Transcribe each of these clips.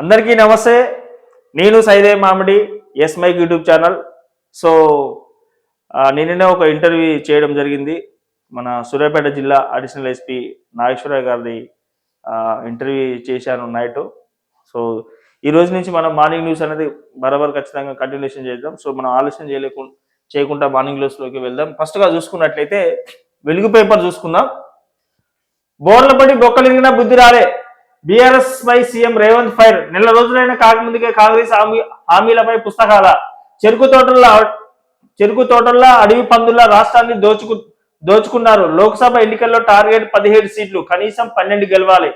అందరికీ నమస్తే. నేను Saide Mamidi S mic YouTube channel. So నిన్ననే ఒక ఇంటర్వ్యూ చేయడం జరిగింది. మన సూర్యాపేట జిల్లా అడిషనల్ ఎస్పీ నాగేశ్వరరావు గారిది ఇంటర్వ్యూ చేశాను నైట్. సో ఈ రోజు నుంచి మనం మార్నింగ్ న్యూస్ అనేది బరాబర్ ఖచ్చితంగా కంటిన్యూషన్ చేద్దాం. సో మనం ఆలోచన చేయలేకుండా చేయకుండా మార్నింగ్ న్యూస్లోకి వెళ్దాం. ఫస్ట్గా చూసుకున్నట్లయితే వెలుగు పేపర్ చూసుకుందాం. బోర్ల పడి బొక్కలిరిగిన బుద్ధి రాలే. బీఆర్ఎస్ పై సీఎం రేవంత్ ఫైర్. నెల రోజులైన కాకముందుకే కాంగ్రెస్ హామీ హామీలపై పుస్తకాల చెరుకు తోటల్లో చెరుకు తోటల్లో అడవి పందుల రాష్ట్రాన్ని దోచుకు దోచుకున్నారు. లోక్సభ ఎన్నికల్లో టార్గెట్ పదిహేడు సీట్లు. కనీసం పన్నెండు గెలవాలి.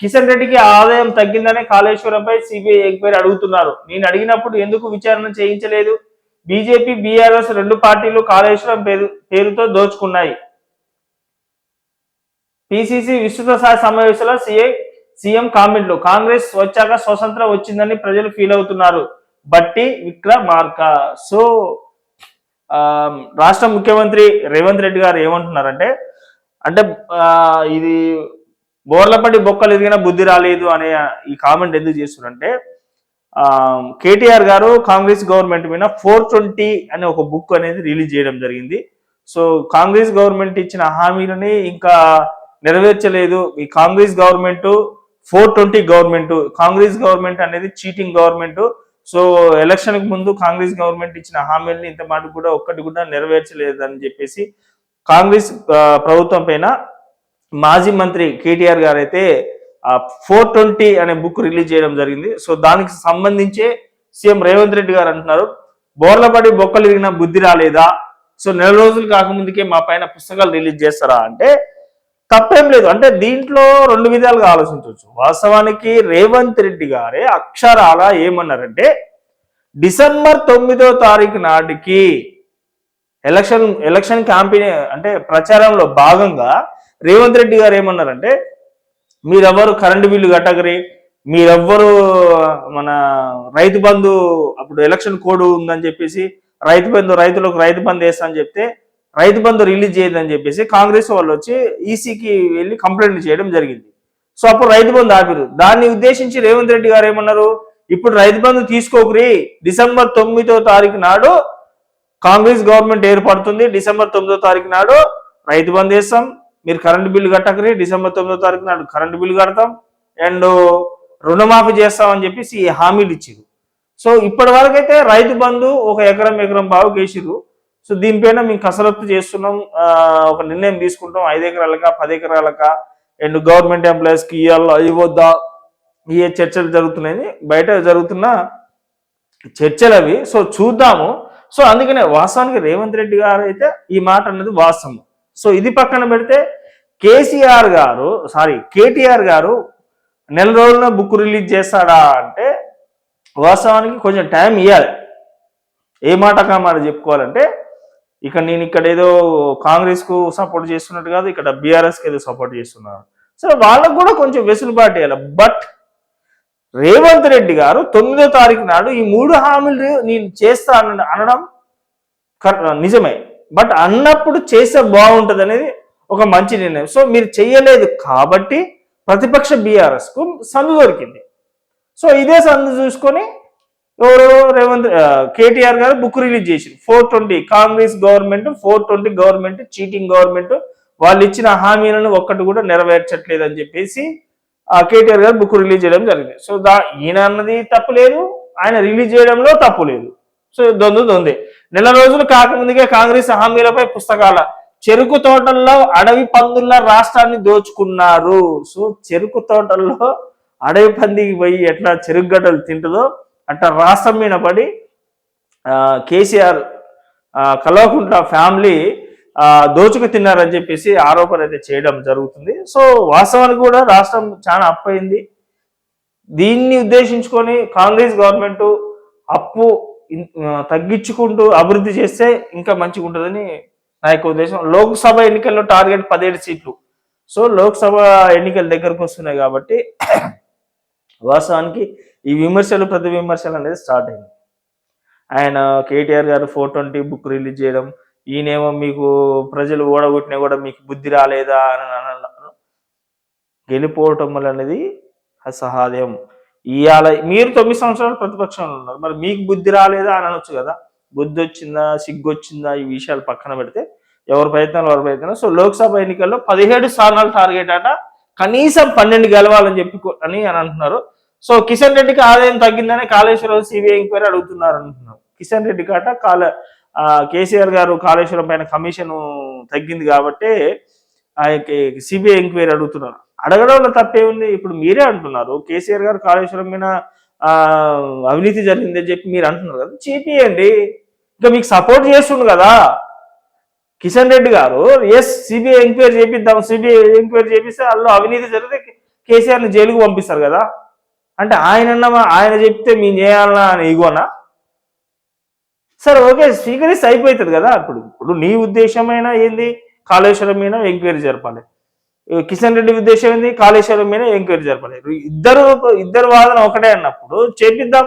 కిషన్ రెడ్డికి ఆదాయం తగ్గిందనే కాళేశ్వరంపై సిబిఐ ఎంక్వైరీ అడుగుతున్నారు. నేను అడిగినప్పుడు ఎందుకు విచారణ చేయించలేదు? బీజేపీ బీఆర్ఎస్ రెండు పార్టీలు కాళేశ్వరం పేరు పేరుతో దోచుకున్నాయి. పిసిసి విస్తృత స్థాయి సమావేశంలో సిఐ సీఎం కామెంట్లు. కాంగ్రెస్ వచ్చాక స్వతంత్రం వచ్చిందని ప్రజలు ఫీల్ అవుతున్నారు. బట్టి విక్రమార్క. సో రాష్ట్ర ముఖ్యమంత్రి రేవంత్ రెడ్డి గారు ఏమంటున్నారంటే అంటే ఇది బోర్లపడి బొక్కలు ఎదిగిన బుద్ధి రాలేదు అనే ఈ కామెంట్ ఎందుకు చేస్తున్నారంటే కేటీఆర్ గారు కాంగ్రెస్ గవర్నమెంట్ మీద ఫోర్ ట్వంటీ అనే ఒక బుక్ అనేది రిలీజ్ చేయడం జరిగింది. సో కాంగ్రెస్ గవర్నమెంట్ ఇచ్చిన హామీలని ఇంకా నెరవేర్చలేదు. ఈ Congress government four twenty government Congress government అనేది చీటింగ్ గవర్నమెంట్. సో ఎలక్షన్కు ముందు కాంగ్రెస్ గవర్నమెంట్ ఇచ్చిన హామీలని ఇంత మాట కూడా ఒక్కటి కూడా నెరవేర్చలేదని చెప్పేసి కాంగ్రెస్ ప్రభుత్వం పైన మాజీ మంత్రి కేటీఆర్ గారు అయితే ఫోర్ ట్వంటీ అనే బుక్ రిలీజ్ చేయడం జరిగింది. సో దానికి సంబంధించే సీఎం రేవంత్ రెడ్డి గారు అంటున్నారు బోర్లపడి బొక్కలు విరిగిన బుద్ధి రాలేదా? సో నెల రోజులు కాకముందుకే మా పైన పుస్తకాలు రిలీజ్ చేస్తారా? అంటే తప్పేం లేదు. అంటే దీంట్లో రెండు విధాలుగా ఆలోచించవచ్చు. వాస్తవానికి రేవంత్ రెడ్డి గారే అక్షరాల ఏమన్నారంటే డిసెంబర్ తొమ్మిదో తారీఖు నాటికి ఎలక్షన్ ఎలక్షన్ క్యాంపెయిన్ అంటే ప్రచారంలో భాగంగా రేవంత్ రెడ్డి గారు ఏమన్నారంటే మీరెవ్వరు కరెంటు బిల్లు కట్టగరి మీరెవ్వరు మన రైతు బంధు అప్పుడు ఎలక్షన్ కోడ్ ఉందని చెప్పేసి రైతు బంధు రైతులకు రైతు బంధు వేస్తా అని చెప్తే రైతు బంధు రిలీజ్ చేయదని చెప్పేసి కాంగ్రెస్ వాళ్ళు వచ్చి ఈసీకి వెళ్ళి కంప్లైంట్ చేయడం జరిగింది. సో అప్పుడు రైతు బంధు ఆపిరు. దాన్ని ఉద్దేశించి రేవంత్ రెడ్డి గారు ఏమన్నారు? ఇప్పుడు రైతు బంధు తీసుకోకరి. డిసెంబర్ తొమ్మిదో తారీఖు నాడు కాంగ్రెస్ గవర్నమెంట్ ఏర్పడుతుంది. డిసెంబర్ తొమ్మిదో తారీఖు నాడు రైతు బంద్ చేస్తాం మీరు కరెంటు బిల్లు కట్టకరి. డిసెంబర్ తొమ్మిదో తారీఖు నాడు కరెంటు బిల్లు కడతాం. అండ్ రుణమాఫీ చేస్తామని చెప్పేసి ఈ హామీలు ఇచ్చిరు సో ఇప్పటి వరకు అయితే రైతు బంధు ఒక ఎకరం ఎకరం బావుకేసిరు సో దీనిపైన మేము కసరత్తు చేస్తున్నాం. ఒక నిర్ణయం తీసుకుంటాం. ఐదు ఎకరాలకా పది ఎకరాలకా అండ్ గవర్నమెంట్ ఎంప్లాయీస్కి ఇవ్వాలా ఇవ్వద్దా ఏ చర్చలు జరుగుతున్నాయి బయట జరుగుతున్న చర్చలు అవి. సో చూద్దాము. సో అందుకనే వాస్తవానికి రేవంత్ రెడ్డి గారు అయితే ఈ మాట అన్నది వాస్తవం. సో ఇది పక్కన పెడితే కేసీఆర్ గారు సారీ కేటీఆర్ గారు నెల రోజుల బుక్ రిలీజ్ చేస్తాడా అంటే వాస్తవానికి కొంచెం టైం ఇవ్వాలి ఏ మాట కా మాట చెప్పుకోవాలంటే ఇక్కడ నేను ఇక్కడ ఏదో కాంగ్రెస్కు సపోర్ట్ చేస్తున్నట్టు కాదు ఇక్కడ బీఆర్ఎస్కి ఏదో సపోర్ట్ చేస్తున్నాను సో వాళ్ళకు కూడా కొంచెం వెసులుబాటు ఇవ్వాలి బట్ రేవంత్ రెడ్డి గారు తొమ్మిదో తారీఖు నాడు ఈ మూడు హామీలు నేను చేస్తా అన అనడం నిజమే. బట్ అన్నప్పుడు చేస్తే బాగుంటుంది అనేది ఒక మంచి నిర్ణయం. సో మీరు చెయ్యలేదు కాబట్టి ప్రతిపక్ష బీఆర్ఎస్కు సందు దొరికింది. సో ఇదే సందు చూసుకొని ఎవరు రేవంత్ కేటీఆర్ గారు బుక్ రిలీజ్ చేసి four twenty Congress government four twenty government cheating government వాళ్ళు ఇచ్చిన హామీలను ఒక్కటి కూడా నెరవేర్చట్లేదు అని చెప్పేసి ఆ కేటీఆర్ గారు బుక్ రిలీజ్ చేయడం జరిగింది. సో దా ఈయన అన్నది తప్పు లేదు ఆయన రిలీజ్ చేయడంలో తప్పు లేదు. సో దొందు దొందే. నెల రోజులు కాకముందుకే కాంగ్రెస్ హామీలపై పుస్తకాల చెరుకు తోటల్లో అడవి పందుల్లా రాష్ట్రాన్ని దోచుకున్నారు. సో చెరుకు తోటల్లో అడవి పందికి పోయి ఎట్లా చెరుకు గడ్డలు తింటుందో అంటే రాష్ట్రం మీద పడి కేసీఆర్ కలవకుండా కల్వకుంట్ల ఫ్యామిలీ దోచుకు తిన్నారని చెప్పేసి ఆరోపణ అయితే చేయడం జరుగుతుంది. సో వాస్తవానికి కూడా రాష్ట్రం చాలా అప్పయింది. దీన్ని ఉద్దేశించుకొని కాంగ్రెస్ గవర్నమెంట్ అప్పు తగ్గించుకుంటూ అభివృద్ధి చేస్తే ఇంకా మంచిగా ఉంటుందని నా యొక్క ఉద్దేశం. లోక్సభ ఎన్నికల్లో టార్గెట్ పదిహేడు సీట్లు. సో లోక్సభ ఎన్నికలు దగ్గరకు వస్తున్నాయి కాబట్టి వాస్తవానికి ఈ విమర్శలు ప్రతి విమర్శలు అనేది స్టార్ట్ అయింది. ఆయన కేటీఆర్ గారు ఫోర్ ట్వంటీ బుక్ రిలీజ్ చేయడం ఈయనేమో మీకు ప్రజలు ఓడగొట్టినా కూడా మీకు బుద్ధి రాలేదా అని అన్నారు గెలిపోవటం వల్ల అనేది అసహాధ్యం ఇవాళ మీరు తొమ్మిది సంవత్సరాలు ప్రతిపక్షంలో ఉన్నారు. మరి మీకు బుద్ధి రాలేదా అని అనొచ్చు కదా. బుద్ధి వచ్చిందా సిగ్గు వచ్చిందా ఈ విషయాలు పక్కన పెడితే ఎవరి ప్రయత్నాలు ఎవరి ప్రయత్నం సో లోక్సభ ఎన్నికల్లో పదిహేడు స్థానాలు టార్గెట్ అట. కనీసం పన్నెండు గెలవాలని చెప్పుకో అని అని అంటున్నారు. సో కిషన్ రెడ్డికి ఆదాయం తగ్గిందని కాళేశ్వరం సిబిఐ ఎంక్వైరీ అడుగుతున్నారు అంటున్నారు. కిషన్ రెడ్డి కాట కాల కేసీఆర్ గారు కాళేశ్వరం పైన కమిషన్ తగ్గింది కాబట్టి ఆ సిబిఐ ఎంక్వైరీ అడుగుతున్నారు. అడగడంలో తప్పే ఉంది ఇప్పుడు మీరే అంటున్నారు. కేసీఆర్ గారు కాళేశ్వరం మీద అవినీతి జరిగిందని చెప్పి మీరు అంటున్నారు కదా. చేపియండి ఇంకా మీకు సపోర్ట్ చేస్తుండు కదా. Kishan Reddy garu yes CBI enquiry చేపిద్దాం సిబిఐ ఎంక్వైరీ చేపిస్తే అందులో అవినీతి జరిగితే కేసీఆర్ని జైలుకు పంపిస్తారు కదా. అంటే ఆయన ఆయన చెప్తే మేము చేయాలన్నా అని ఇగోనా? సరే ఓకే స్వీకరిస్తే అయిపోతుంది కదా ఇప్పుడు ఇప్పుడు నీ ఉద్దేశమైనా ఏంది? కాళేశ్వరం మీద ఎంక్వైరీ జరపాలి. కిషన్ రెడ్డి ఉద్దేశం ఏంది? కాళేశ్వరం మీద ఎంక్వైరీ జరపాలి. ఇద్దరు ఇద్దరు వాదన ఒకటే అన్నప్పుడు చేపిద్దాం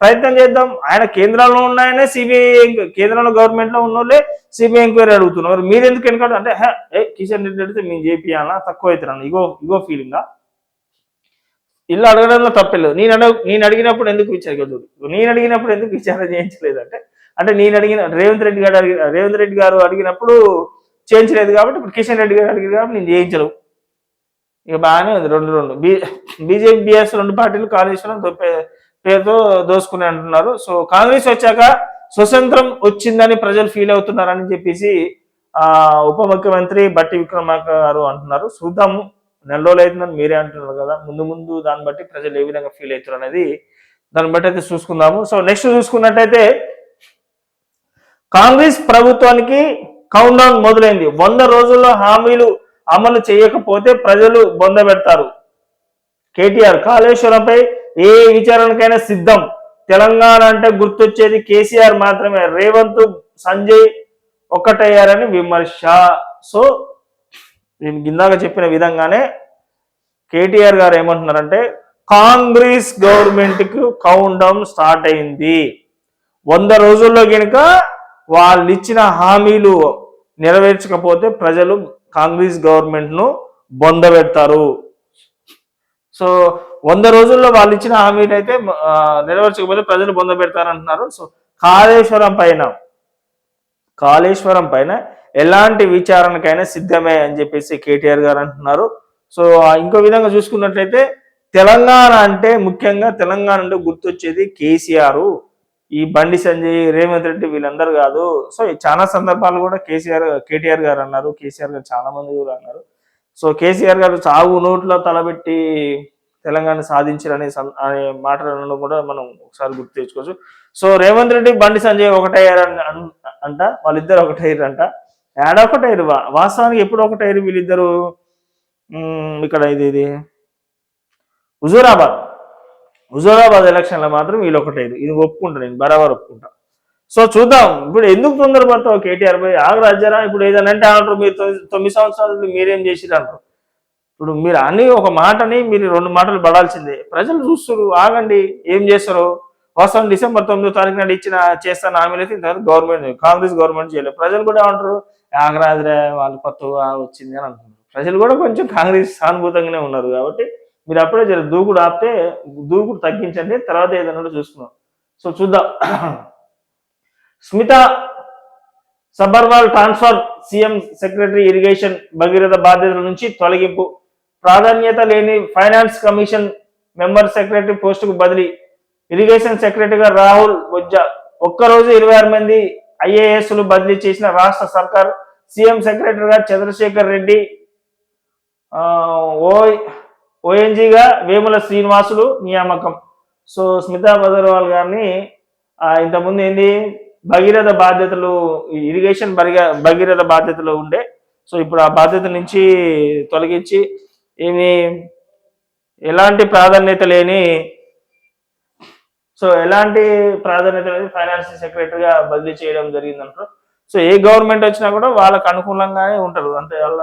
ప్రయత్నం చేద్దాం. ఆయన కేంద్రంలో ఉన్నాయనే సిబిఐ కేంద్రంలో గవర్నమెంట్లో ఉన్నోళ్ళే సిబిఐ ఎంక్వైరీ అడుగుతున్నారు. మీరు ఎందుకు ఎందుకంటే అంటే హే, కిషన్ రెడ్డి అడిగితే మేము చేపియాలా తక్కువ అవుతారన్న ఇగో ఇగో ఫీలింగా ఇల్లు అడగడంలో తప్పలేదు నేను అడగ నేను అడిగినప్పుడు ఎందుకు విచారణ నేను అడిగినప్పుడు ఎందుకు విచారణ చేయించలేదు అంటే అంటే నేను అడిగిన రేవంత్ రెడ్డి గారు అడిగిన రేవంత్ రెడ్డి గారు అడిగినప్పుడు చేయించలేదు కాబట్టి ఇప్పుడు కిషన్ రెడ్డి గారు అడిగారు కాబట్టి నేను చేయించలేవు ఇక బాగానే ఉంది. రెండు రెండు. బీ బీజేపీ బీఎస్ రెండు పార్టీలు కాళేశ్వరం దొప్పే పేరుతో దోసుకుని అంటున్నారు. సో కాంగ్రెస్ వచ్చాక స్వతంత్రం వచ్చిందని ప్రజలు ఫీల్ అవుతున్నారని చెప్పేసి ఆ ఉప ముఖ్యమంత్రి బట్టి విక్రమార్క గారు అంటున్నారు. చూద్దాము. నెల రోజులు అవుతుందని మీరే అంటున్నారు కదా ముందు ముందు దాన్ని బట్టి ప్రజలు ఏ విధంగా ఫీల్ అవుతారు అనేది దాన్ని బట్టి అయితే చూసుకుందాము. సో నెక్స్ట్ చూసుకున్నట్టయితే కాంగ్రెస్ ప్రభుత్వానికి కౌంట్ డౌన్ మొదలైంది. వంద రోజుల్లో హామీలు అమలు చేయకపోతే ప్రజలు బొంద పెడతారు. కేటీఆర్ కాళేశ్వరంపై ఏ విచారణకైనా సిద్ధం. తెలంగాణ అంటే గుర్తొచ్చేది కేసీఆర్ మాత్రమే. రేవంత్ సంజయ్ ఒక్కటయ్యారని విమర్శ. సో నేను ఇందాక చెప్పిన విధంగానే కేటీఆర్ గారు ఏమంటున్నారంటే కాంగ్రెస్ గవర్నమెంట్కు కౌండం స్టార్ట్ అయింది. వంద రోజుల్లో కనుక వాళ్ళు ఇచ్చిన హామీలు నెరవేర్చకపోతే ప్రజలు కాంగ్రెస్ గవర్నమెంట్ను బొందబెడతారు సో వంద రోజుల్లో వాళ్ళు ఇచ్చిన హామీలు అయితే నెరవేర్చకపోతే ప్రజలు బొందబెడతారు అంటున్నారు సో కాళేశ్వరం పైన కాళేశ్వరం పైన ఎలాంటి విచారణకైనా సిద్ధమే అని చెప్పేసి కేటీఆర్ గారు అంటున్నారు. సో ఇంకో విధంగా చూసుకున్నట్లయితే తెలంగాణ అంటే ముఖ్యంగా తెలంగాణ అంటే గుర్తొచ్చేది కేసీఆర్. ఈ బండి సంజయ్ రేవంత్ రెడ్డి వీళ్ళందరూ కాదు. సో ఈ చాలా సందర్భాలు కూడా కేసీఆర్ కేటీఆర్ గారు అన్నారు. కేసీఆర్ గారు చాలా మంది కూడా అన్నారు. సో కేసీఆర్ గారు చావు నోట్లో తలబెట్టి తెలంగాణ సాధించారనే అనే మాటలను కూడా మనం ఒకసారి గుర్తు తెచ్చుకోవచ్చు. సో రేవంత్ రెడ్డి బండి సంజయ్ ఒకటయ్యారు అంట వాళ్ళిద్దరు ఒకటయ్యారంట. ఏడొక ఏడ వాస్తవానికి ఎప్పుడు ఒకటయ్యారు వీళ్ళిద్దరు ఇక్కడ ఇది ఇది. హుజూరాబాద్. హుజూరాబాద్ ఎలక్షన్లో మాత్రం వీళ్ళు ఒకటైదు ఇది ఒప్పుకుంటా నేను బరాబర్ ఒప్పుకుంటా. సో చూద్దాం ఇప్పుడు ఎందుకు తొందరపడతావు కేటీఆర్ పోయి? ఆగరాజ్యారా ఇప్పుడు ఏదైనా అంటే అంటారు మీరు తొమ్మిది- సంవత్సరాలు మీరేం చేసిరు అంటారు. ఇప్పుడు మీరు అని ఒక మాటని మీరు రెండు మాటలు పడాల్సిందే. ప్రజలు చూస్తారు ఆగండి ఏం చేస్తారు వాస్తవం డిసెంబర్ తొమ్మిదో తారీఖు నాడు ఇచ్చిన చేస్తాను హామీలు అయితే గవర్నమెంట్ కాంగ్రెస్ గవర్నమెంట్ చేయలేదు. ప్రజలు కూడా ఏమంటారు? ఆగరాజరే వాళ్ళు కొత్తగా వచ్చింది అని అంటున్నారు. ప్రజలు కూడా కొంచెం కాంగ్రెస్ సానుభూతంగానే ఉన్నారు కాబట్టి మీరు అప్పుడే జర దూకుడు ఆపితే దూకుడు తగ్గించండి తర్వాత ఏదైనా కూడా సో చూద్దాం. Smita Sabharwal transfer CM secretary irrigation Bhagiratha బాధ్యతల నుంచి తొలగింపు. ప్రాధాన్యత లేని ఫైనాన్స్ కమిషన్ మెంబర్ సెక్రటరీ పోస్టుకు బదిలీ. ఇరిగేషన్ సెక్రటరీగా రాహుల్ బొజ్జ. ఒక్కరోజు ఇరవై ఆరు మంది ఐఏఎస్లు బదిలీ చేసిన రాష్ట్ర సర్కార్ సీఎం సెక్రటరీగా చంద్రశేఖర్ రెడ్డి ఓ ఓఎన్జీగా వేముల శ్రీనివాసులు నియామకం. సో స్మితా బదర్వాల్ గారిని ఇంతకుముందు ఏంది భగీరథ బాధ్యతలు ఇరిగేషన్ భగీరథ బాధ్యతలు ఉండే. సో ఇప్పుడు ఆ బాధ్యత నుంచి తొలగించి ఏమి ఎలాంటి ప్రాధాన్యత లేని సో ఎలాంటి ప్రాధాన్యత అనేది ఫైనాన్స్ సెక్రటరీగా బదిలీ చేయడం జరిగింది అంటారు? సో ఏ గవర్నమెంట్ వచ్చినా కూడా వాళ్ళకు అనుకూలంగానే ఉంటారు. అంతే వాళ్ళ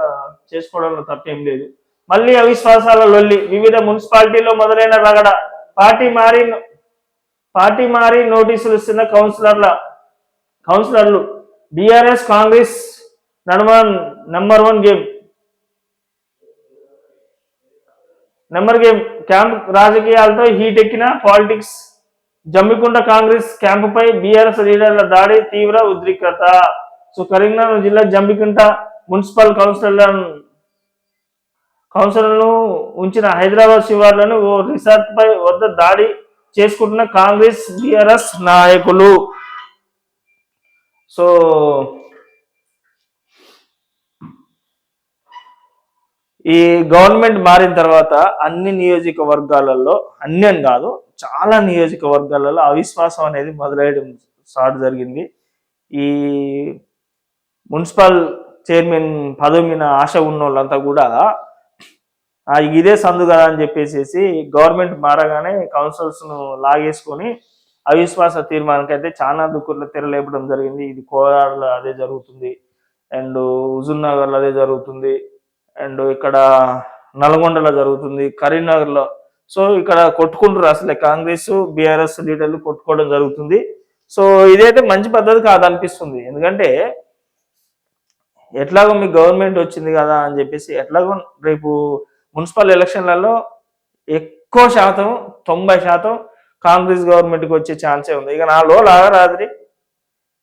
చేసుకోవడంలో తప్పేం లేదు. మళ్ళీ అవిశ్వాసాల లొల్లి వివిధ మున్సిపాలిటీలో మొదలైన రగడ పార్టీ మారి పార్టీ మారి నోటీసులు ఇస్తున్న కౌన్సిలర్ల కౌన్సిలర్లు బీఆర్ఎస్ కాంగ్రెస్ నడుమ number one game number game camp రాజకీయాలతో హీట్ ఎక్కిన పాలిటిక్స్ జమ్మికుంట కాంగ్రెస్ క్యాంపుపై బీఆర్ఎస్ లీడర్ల దాడి తీవ్ర ఉద్రిక్తత. సో కరీంనగర్ జిల్లా జమ్మికుంట మున్సిపల్ కౌన్సిలర్ కౌన్సిలర్ను ఉంచిన హైదరాబాద్ శివార్లను ఓ రిసార్ట్ పై వద్ద దాడి చేసుకుంటున్న కాంగ్రెస్ బీఆర్ఎస్ నాయకులు. సో ఈ గవర్నమెంట్ మారిన తర్వాత అన్ని నియోజకవర్గాలలో అన్ని అని కాదు చాలా నియోజకవర్గాలలో అవిశ్వాసం అనేది మొదలయ్యడం స్టార్ట్ జరిగింది. ఈ మున్సిపల్ చైర్మన్ పదవి మీద ఆశ ఉన్న వాళ్ళంతా కూడా ఇదే సందు కదా అని చెప్పేసి గవర్నమెంట్ మారగానే కౌన్సిల్స్ను లాగేసుకొని అవిశ్వాస తీర్మానానికి అయితే చాలా దుక్కుర్లు తెరలేపడం జరిగింది. ఇది కోరాడులో అదే జరుగుతుంది. అండ్ హుజూర్ నగర్లో అదే జరుగుతుంది. అండ్ ఇక్కడ నల్గొండలో జరుగుతుంది. కరీంనగర్లో సో ఇక్కడ కొట్టుకుంటారు అసలే కాంగ్రెస్ బీఆర్ఎస్ లీడర్లు కొట్టుకోవడం జరుగుతుంది. సో ఇదైతే మంచి పద్ధతి కాదనిపిస్తుంది. ఎందుకంటే ఎట్లాగో మీ గవర్నమెంట్ వచ్చింది కదా అని చెప్పేసి ఎట్లాగో రేపు మున్సిపల్ ఎలక్షన్లలో ఎక్కువ శాతం తొంభై శాతం కాంగ్రెస్ గవర్నమెంట్కి వచ్చే ఛాన్సే ఉంది. ఇక నా లో లాగరాదురి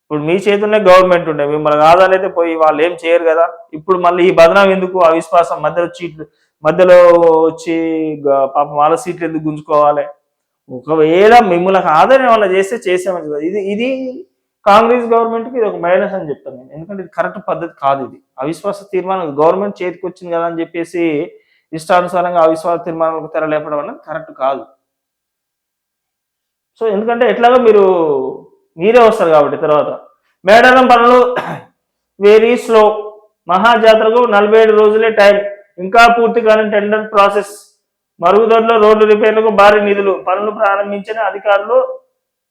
ఇప్పుడు మీ చేతుల్నే గవర్నమెంట్ ఉండే. మిమ్మల్ని కాదనైతే పోయి వాళ్ళు ఏం చేయరు కదా. ఇప్పుడు మళ్ళీ ఈ బదనాం ఎందుకు? అవిశ్వాసం మధ్యలో చీట్లు మధ్యలో వచ్చి పాపం వాళ్ళ సీట్లు ఎందుకు గుంజుకోవాలి? ఒకవేళ మిమ్మల్ని ఆదరణ వాళ్ళ చేస్తే చేసామని కదా. ఇది ఇది కాంగ్రెస్ గవర్నమెంట్కి ఇది ఒక మైనస్ అని చెప్తాను నేను. ఎందుకంటే ఇది కరెక్ట్ పద్ధతి కాదు ఇది. అవిశ్వాస తీర్మానం గవర్నమెంట్ చేతికి వచ్చింది కదా అని చెప్పేసి ఇష్టానుసారంగా అవిశ్వాస తీర్మానాలకు తెరలేపడం అనేది కరెక్ట్ కాదు. సో ఎందుకంటే ఎట్లాగో మీరు మీరే వస్తారు కాబట్టి తర్వాత. మేడారం పనులు వెరీ స్లో మహాజాతరకు నలభై ఏడు రోజులే టైం. ఇంకా పూర్తి కాని టెండర్ ప్రాసెస్ మరుగుదొడ్లో రోడ్లు రిపేర్లకు భారీ నిధులు పనులు ప్రారంభించిన అధికారులు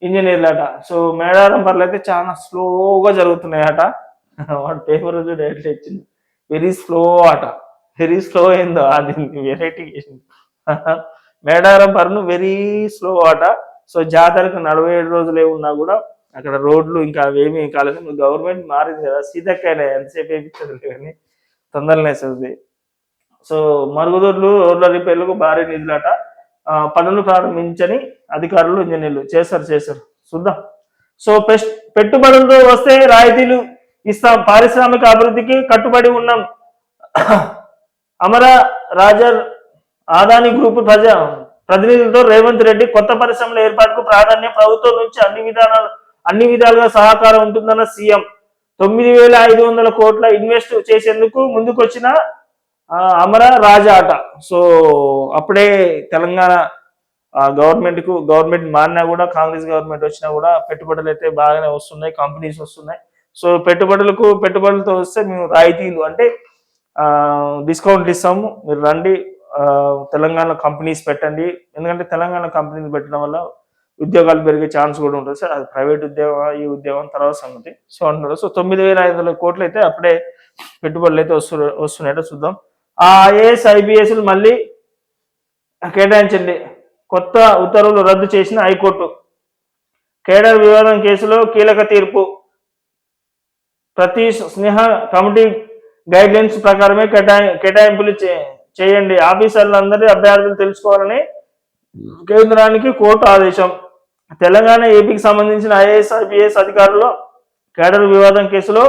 ఇంజనీర్లట. సో మేడారం పనులు అయితే చాలా స్లోగా జరుగుతున్నాయట. వాడు పేపర్ డైరెక్ట్ ఇచ్చింది వెరీ స్లో అట వెరీ స్లో ఏందో అది వెరైటీ మేడారం పనులు వెరీ స్లో అట సో జాతరకు నలభై ఏడు రోజులే ఉన్నా కూడా అక్కడ రోడ్లు ఇంకా అవేమీ కాలేదు. గవర్నమెంట్ మారింది కదా. సీతక్కనే ఎంతసేపు వేయించదు కానీ తొందరనే వేస్తుంది సో మరుగుదొడ్లు రోడ్ల రిపేర్లకు భారీ నిధులట. పనులు ప్రారంభించని అధికారులు ఇంజనీర్లు. చేశారు చేశారు. చూద్దాం. సో పెస్ట్ పెట్టుబడులతో వస్తే రాయితీలు ఇస్తాం. పారిశ్రామిక అభివృద్ధికి కట్టుబడి ఉన్నాం. అమర రాజర్ ఆదాని గ్రూప్ ప్రజా ప్రతినిధులతో రేవంత్ రెడ్డి కొత్త పరిశ్రమల ఏర్పాటుకు ప్రాధాన్యం ప్రభుత్వం నుంచి అన్ని విధానాలు అన్ని విధాలుగా సహకారం ఉంటుందన్న సీఎం. తొమ్మిది వేల ఐదు వందల కోట్ల ఇన్వెస్ట్ చేసేందుకు ముందుకొచ్చిన అమర రాజా ఆట. సో అప్పుడే తెలంగాణ గవర్నమెంట్కు గవర్నమెంట్ మారినా కూడా కాంగ్రెస్ గవర్నమెంట్ వచ్చినా కూడా పెట్టుబడులు అయితే బాగానే వస్తున్నాయి కంపెనీస్ వస్తున్నాయి. సో పెట్టుబడులకు పెట్టుబడులతో వస్తే మేము రాయితీలు అంటే డిస్కౌంట్లు ఇస్తాము. మీరు రండి తెలంగాణ కంపెనీస్ పెట్టండి. ఎందుకంటే తెలంగాణ కంపెనీలు పెట్టడం వల్ల ఉద్యోగాలు పెరిగే ఛాన్స్ కూడా ఉంటుంది. సార్ అది ప్రైవేట్ ఉద్యోగం ఈ ఉద్యోగం తర్వాత సంగతి. సో అంటున్నారు. సో తొమ్మిది వేల ఐదు వందల కోట్లు అయితే అప్పుడే పెట్టుబడులు అయితే వస్తు వస్తున్నాయో చూద్దాం. ఆ ఐఏఎస్ ఐబిఎస్లు మళ్ళీ కేటాయించండి. కొత్త ఉత్తర్వులు రద్దు చేసిన హైకోర్టు. కేడర్ వివాదం కేసులో కీలక తీర్పు. ప్రతి స్నేహ కమిటీ గైడ్లైన్స్ ప్రకారమే కేటాయి కేటాయింపులు చే- చేయండి. ఆఫీసర్లందరి అభ్యర్థులు తెలుసుకోవాలని కేంద్రానికి కోర్టు ఆదేశం. తెలంగాణ ఏపీకి సంబంధించిన ఐఏఎస్ ఐపీఎస్ అధికారులు కేడర్ వివాదం కేసులో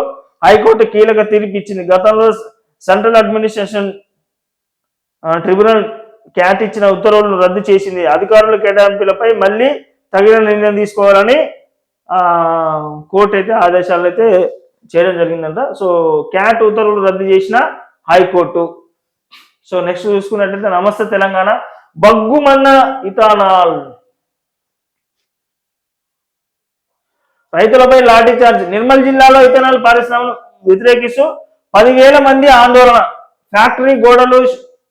హైకోర్టు కీలక తీర్పు ఇచ్చింది. గతంలో సెంట్రల్ అడ్మినిస్ట్రేషన్ ట్రిబ్యునల్ క్యాట్ ఇచ్చిన ఉత్తర్వులను రద్దు చేసింది. అధికారుల కేటాయింపులపై మళ్ళీ తగిన నిర్ణయం తీసుకోవాలని కోర్టు అయితే ఆదేశాలు అయితే చేయడం జరిగిందంట. సో క్యాట్ ఉత్తర్వులు రద్దు చేసిన హైకోర్టు. సో నెక్స్ట్ చూసుకున్నట్లయితే నమస్తే తెలంగాణ. బగ్గుమన్న ఇథానాల్. రైతులపై లాఠీ చార్జ్. నిర్మల్ జిల్లాలో ఇథనాల్ పరిశ్రమను వ్యతిరేకిస్తూ పదివేల మంది ఆందోళన. ఫ్యాక్టరీ గోడలు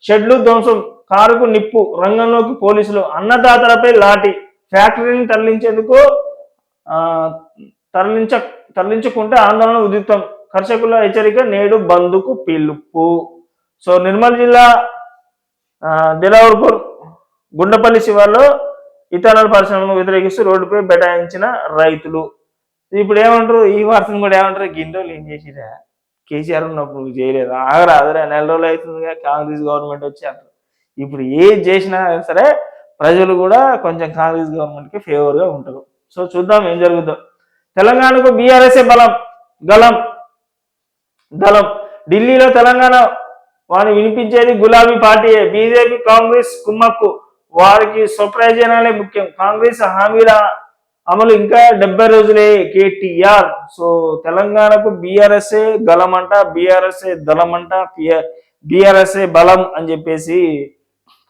షెడ్లు ధ్వంసం. కారుకు నిప్పు. రంగంలోకి పోలీసులు. అన్నదాతలపై లాఠీ. ఫ్యాక్టరీని తరలించేందుకు తరలించ తరలించకుంటే ఆందోళన ఉద్రిక్తం కర్షకుల హెచ్చరిక నేడు బంద్కు పిలుపు. సో నిర్మల్ జిల్లా దిలావర్పూర్ గుండపల్లి శివార్లో ఇథనాల్ పరిశ్రమను వ్యతిరేకిస్తూ రోడ్డుపై బెటాయించిన రైతులు. ఇప్పుడు ఏమంటారు? ఈ వార్తను కూడా ఏమంటారు? గిండోలు ఏం చేసిరా కేసీఆర్ ఉన్నప్పుడు నువ్వు చేయలేదు. ఆగరా అదరే నెల రోజులు అవుతుందిగా కాంగ్రెస్ గవర్నమెంట్ వచ్చి అంటారు. ఇప్పుడు ఏది చేసినా సరే ప్రజలు కూడా కొంచెం కాంగ్రెస్ గవర్నమెంట్కి ఫేవర్గా ఉంటారు. సో చూద్దాం ఏం జరుగుతుందో తెలంగాణకు బీఆర్ఎస్ఏ బలం గలం దళం. ఢిల్లీలో తెలంగాణ వారిని వినిపించేది గులాబీ పార్టీయే. బీజేపీ కాంగ్రెస్ కుమ్మక్కు. వారికి స్వప్రయోజనాలే ముఖ్యం. కాంగ్రెస్ హామీల అమలు ఇంకా డెబ్బై రోజులే కేటీఆర్. సో తెలంగాణకు బీఆర్ఎస్ఏ గలమంట బీఆర్ఎస్ఏ దళమంట బీఆర్ఎస్ఏ బలం అని చెప్పేసి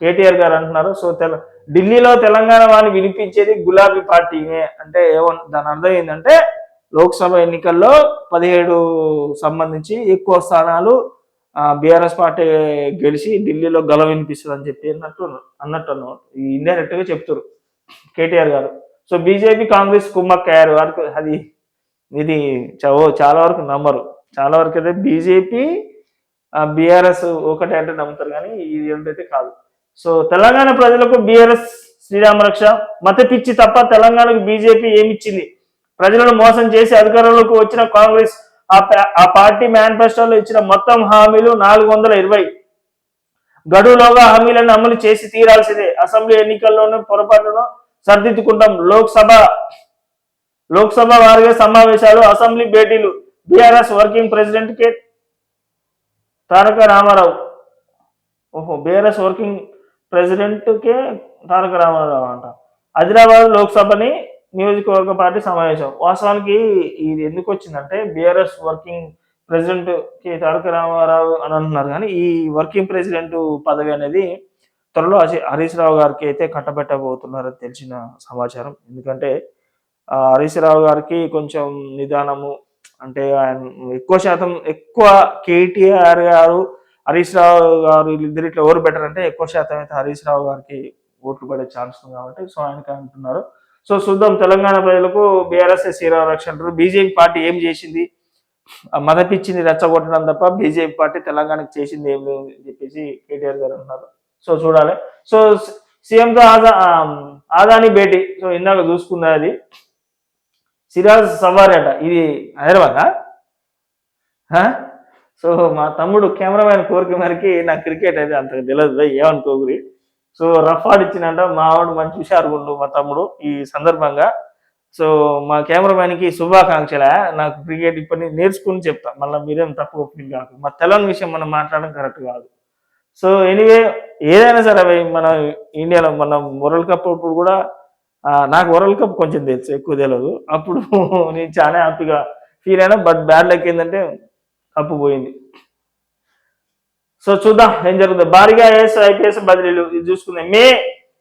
కేటీఆర్ గారు అంటున్నారు. సో తెల ఢిల్లీలో తెలంగాణ వాళ్ళు వినిపించేది గులాబీ పార్టీనే. అంటే ఏమో దాని అర్థం ఏంటంటే లోక్సభ ఎన్నికల్లో పదిహేడు సంబంధించి ఎక్కువ స్థానాలు బీఆర్ఎస్ పార్టీ గెలిచి ఢిల్లీలో గల వినిపిస్తుంది అని చెప్పి అన్నట్టు అన్నట్టు అన్నమాట. ఈ ఇండైరెక్ట్గా చెప్తారు కేటీఆర్ గారు. సో బీజేపీ కాంగ్రెస్ కుమ్మక్కయ్యారు వరకు అది ఇది చ- చాలా వరకు నమ్మరు. చాలా వరకు అయితే బీజేపీ బీఆర్ఎస్ ఒకటే అంటే నమ్ముతారు కానీ ఇది ఏంటైతే కాదు. సో తెలంగాణ ప్రజలకు బీఆర్ఎస్ శ్రీరామ రక్ష మత పిచ్చి తప్ప తెలంగాణకు బీజేపీ ఏమిచ్చింది? ప్రజలను మోసం చేసి అధికారంలోకి వచ్చిన కాంగ్రెస్ ఆ ఆ పార్టీ మేనిఫెస్టోలో ఇచ్చిన మొత్తం హామీలు నాలుగు వందల ఇరవై. గడువులోగా హామీలను అమలు చేసి తీరాల్సిందే. అసెంబ్లీ ఎన్నికల్లోనూ పొరపాటును సరిదిద్దుకుంటాం. లోక్సభ లోక్సభ వారిగా సమావేశాలు assembly భేటీలు. BRS working president K Taraka Rama Rao. ఓహో BRS working president K Taraka Rama Rao అంట. ఆదిలాబాద్ లోక్సభని నియోజకవర్గ పార్టీ సమావేశం. వాస్తవానికి ఇది ఎందుకు వచ్చిందంటే BRS working president K Taraka Rama Rao అని అంటున్నారు. కానీ ఈ వర్కింగ్ ప్రెసిడెంట్ పదవి అనేది త్వరలో హరీష్ రావు గారికి అయితే కట్టబెట్టబోతున్నారని తెలిసిన సమాచారం. ఎందుకంటే హరీష్ రావు గారికి కొంచెం నిదానము అంటే ఆయన ఎక్కువ శాతం ఎక్కువ కేటీఆర్ గారు హరీష్ రావు గారు వీళ్ళిద్దరు ఇట్లా ఎవరు బెటర్ అంటే ఎక్కువ శాతం అయితే హరీష్ రావు గారికి ఓట్లు పడే ఛాన్స్ ఉంది కాబట్టి సో ఆయనకి అంటున్నారు. సో చూద్దాం తెలంగాణ ప్రజలకు బీఆర్ఎస్ శ్రీరామ రక్ష అంటారు. బీజేపీ పార్టీ ఏం చేసింది? ఆ మదపిచ్చింది రెచ్చగొట్టడం తప్ప బీజేపీ పార్టీ తెలంగాణకు చేసింది ఏం లేదు అని చెప్పేసి కేటీఆర్ గారు అన్నారు సో చూడాలి. సో సీఎంతో ఆదా ఆదాని భేటీ. సో ఇందాక చూసుకుందా అది. సిరాజ్ సవారి అట. ఇది హైదరాబాదా? సో మా తమ్ముడు కెమెరామ్యాన్ కోరిక మేరకి నాకు క్రికెట్ అయితే అంత తెలియదు భయ్, ఏమనుకోగురి సో రఫ్ ఆడిచ్చినంట మా ఆవిడ మంచి హుషారుగుండు మా తమ్ముడు ఈ సందర్భంగా. సో మా కెమెరామ్యాన్కి శుభాకాంక్షల. నాకు క్రికెట్ ఇప్పటి నేర్చుకుని చెప్తా. మళ్ళీ మీరేం తప్పు ఫీల్ కాదు మా తెలంగాణ విషయం మనం మాట్లాడడం కరెక్ట్ కాదు. సో ఎనీవే ఏదైనా సరే అవి మన ఇండియాలో మన వరల్డ్ కప్ అప్పుడు కూడా నాకు వరల్డ్ కప్ కొంచెం తెలుసు ఎక్కువ తెలియదు అప్పుడు నేను చాలా హ్యాపీగా ఫీల్ అయినా బట్ బ్యాడ్ లక్ ఏంటంటే కప్పు పోయింది. సో చూద్దాం ఏం జరుగుతుంది. భారీగా ఐఎస్ ఐపీఎస్ బదిలీలు ఇది చూసుకుందాం. మే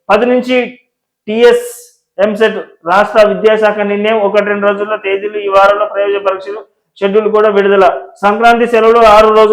పది నుంచి టిఎస్ ఎంసెట్ రాష్ట్ర విద్యాశాఖ నిర్ణయం ఒకటి రెండు రోజుల్లో తేదీలు ఈ వారంలో ప్రయోజన పరీక్షలు షెడ్యూల్ కూడా విడుదల. సంక్రాంతి సెలవులు ఆరు రోజులు.